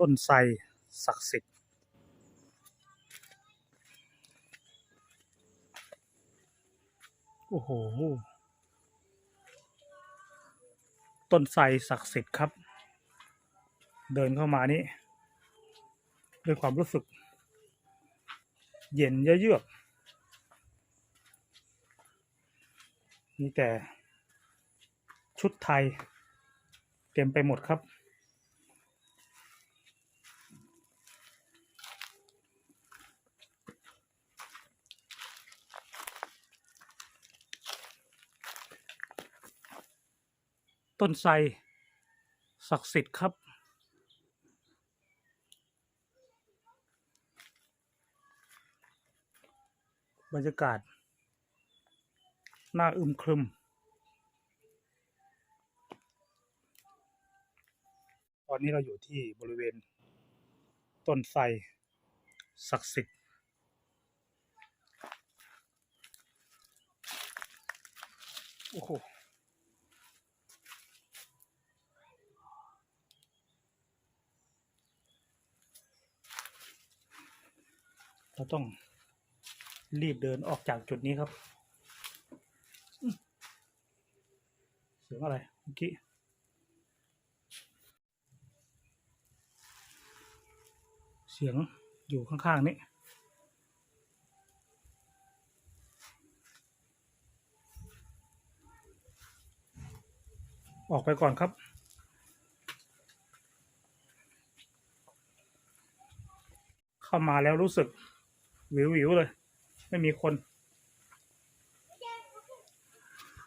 ต้นไทรศักดิ์สิทธิ์โอ้โห ต้นไทรศักดิ์สิทธิ์ครับ เดินเข้ามานี่ด้วยความรู้สึก เย็นเยือกมีแต่ชุดไทย เต็มไปหมดครับ ต้นไทรศักดิ์สิทธิ์ครับ บรรยากาศน่าอึมครึม ตอนนี้เราอยู่ที่บริเวณ ต้นไทรศักดิ์สิทธิ์โอ้โห เราต้องรีบเดินออกจากจุดนี้ครับ เสียงอะไรเมื่อกี้เสียงอยู่ข้างๆนี้ออกไปก่อนครับ เข้ามาแล้วรู้สึก วิววิวๆเลย ไม่มีคน